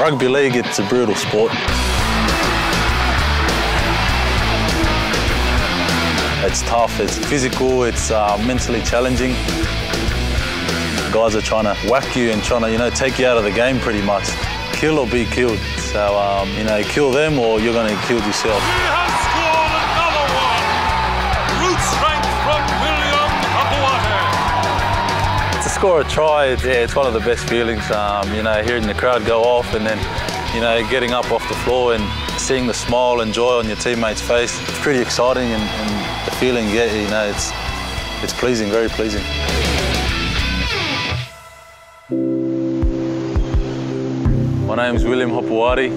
Rugby league, it's a brutal sport. It's tough, it's physical, it's uh, mentally challenging. Guys are trying to whack you and trying to, you know, take you out of the game pretty much. Kill or be killed. So, um, you know, kill them or you're going to kill yourself. Score a try, it's, yeah, it's one of the best feelings. Um, you know, hearing the crowd go off and then, you know, getting up off the floor and seeing the smile and joy on your teammates' face. It's pretty exciting and, and the feeling get, you know, it's, it's pleasing, very pleasing. My name is William Hopoate.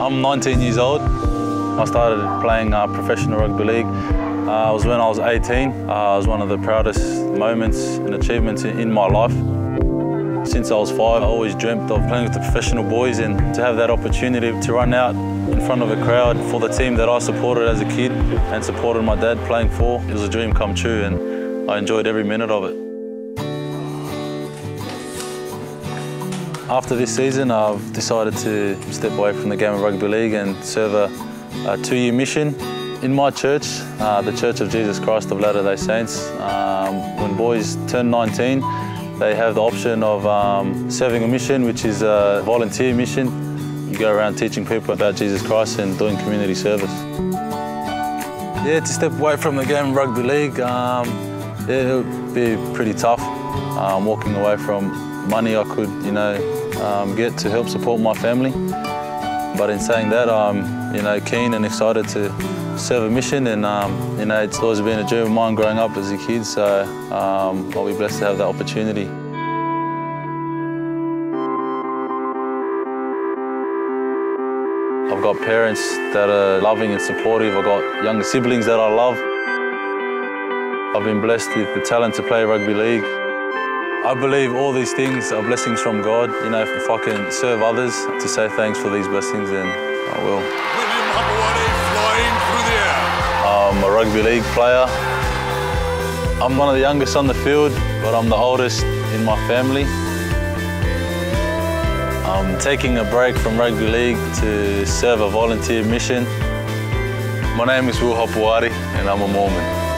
I'm 19 years old. I started playing uh, professional rugby league. Uh, it was when I was 18. Uh, it was one of the proudest moments and achievements in, in my life. Since I was five, I always dreamt of playing with the professional boys and to have that opportunity to run out in front of a crowd for the team that I supported as a kid and supported my dad playing for. It was a dream come true and I enjoyed every minute of it. After this season, I've decided to step away from the game of rugby league and serve a, a two-year mission in my church, uh, the Church of Jesus Christ of Latter-day Saints. Um, when boys turn 19, they have the option of um, serving a mission, which is a volunteer mission. You go around teaching people about Jesus Christ and doing community service. Yeah, to step away from the game of rugby league, um, yeah, it would be pretty tough. Um, walking away from money I could, you know, um, get to help support my family. But in saying that, I'm, you know, keen and excited to serve a mission, and um, you know, it's always been a dream of mine growing up as a kid. So um, I'll be blessed to have that opportunity. I've got parents that are loving and supportive. I've got younger siblings that I love. I've been blessed with the talent to play rugby league. I believe all these things are blessings from God. You know, if, I can serve others to say thanks for these blessings, then I will. Rugby league player. I'm one of the youngest on the field, but I'm the oldest in my family. I'm taking a break from rugby league to serve a volunteer mission. My name is Will Hopoate and I'm a Mormon.